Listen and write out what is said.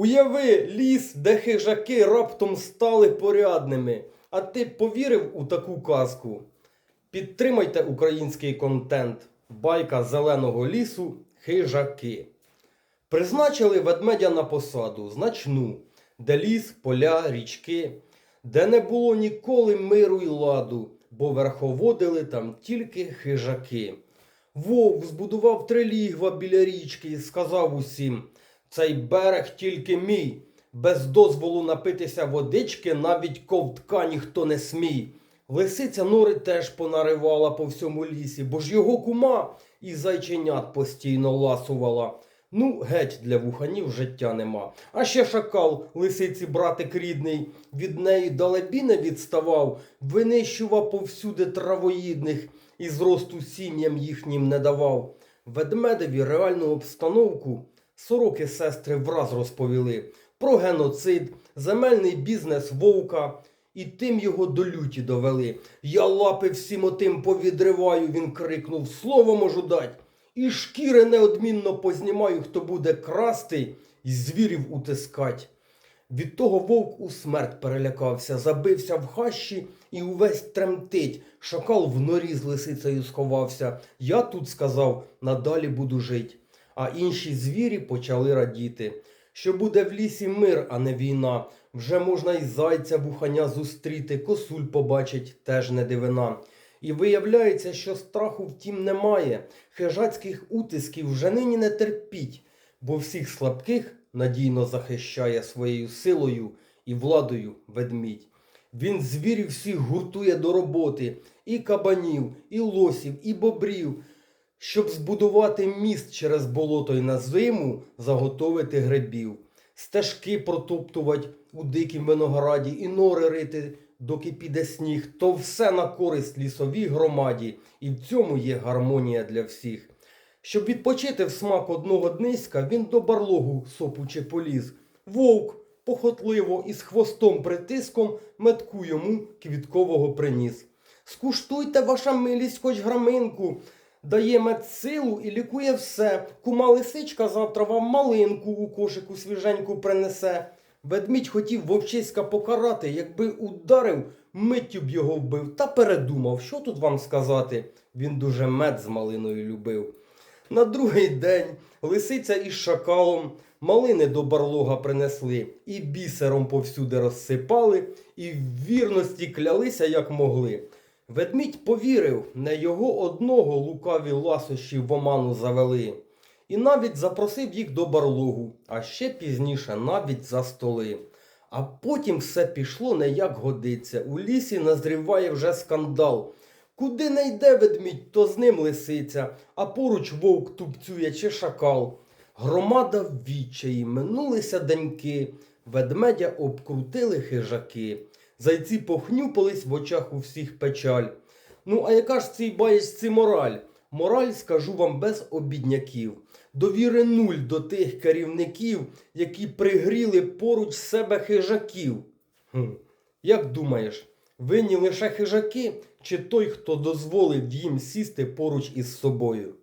Уяви ліс, де хижаки раптом стали порядними. А ти повірив у таку казку? Підтримайте український контент. Байка зеленого лісу хижаки. Призначили ведмедя на посаду значну, де ліс, поля, річки, де не було ніколи миру й ладу, бо верховодили там тільки хижаки. Вовк збудував три лігва біля річки і сказав усім: цей берег тільки мій. Без дозволу напитися водички навіть ковтка ніхто не смій. Лисиця нори теж понаривала по всьому лісі, бо ж його кума і зайченят постійно ласувала. Ну, геть для вуханів життя нема. А ще шакал, лисиці братик рідний, від неї далебі не відставав, винищував повсюди травоїдних і зросту сім'ям їхнім не давав. Ведмедеві реальну обстановку сороки сестри враз розповіли про геноцид, земельний бізнес вовка. І тим його до люті довели. Я лапи всім отим повідриваю, він крикнув, слово можу дать. І шкіри неодмінно познімаю, хто буде красти і звірів утискать. Від того вовк у смерть перелякався, забився в хащі і увесь тремтить. Шакал в норі з лисицею сховався. Я тут сказав, надалі буду жить. А інші звірі почали радіти. Що буде в лісі мир, а не війна. Вже можна й зайця вуханя зустріти, косуль побачить, теж не дивина. І виявляється, що страху втім немає. Хижацьких утисків вже нині не терпіть, бо всіх слабких надійно захищає своєю силою і владою ведмідь. Він звірів всіх гуртує до роботи, і кабанів, і лосів, і бобрів, щоб збудувати міст через болото й на зиму заготовити грибів, стежки протоптувати у дикім винограді і нори рити, доки піде сніг, то все на користь лісовій громаді, і в цьому є гармонія для всіх. Щоб відпочити в смак одного дниська, він до барлогу сопуче поліз. Вовк похотливо із хвостом притиском метку йому квіткового приніс. Скуштуйте, ваша милість, хоч граминку. Дає медсилу і лікує все. Кума лисичка завтра вам малинку у кошику свіженьку принесе. Ведмідь хотів вовчиська покарати, якби ударив, миттю б його вбив, та передумав, що тут вам сказати. Він дуже мед з малиною любив. На другий день лисиця із шакалом малини до барлога принесли, і бісером повсюди розсипали, і в вірності клялися, як могли. Ведмідь повірив, не його одного лукаві ласощі в оману завели, і навіть запросив їх до барлогу, а ще пізніше навіть за столи. А потім все пішло не як годиться. У лісі назріває вже скандал. Куди не йде ведмідь, то з ним лисиця, а поруч вовк тупцює чи шакал. Громада в відчаї, минулися деньки, ведмедя обкрутили хижаки. Зайці похнюпались в очах у всіх печаль. Ну, а яка ж цій баєчці мораль? Мораль скажу вам без обідняків. Довіри нуль до тих керівників, які пригріли поруч себе хижаків. Хм. Як думаєш, винні лише хижаки, чи той, хто дозволив їм сісти поруч із собою?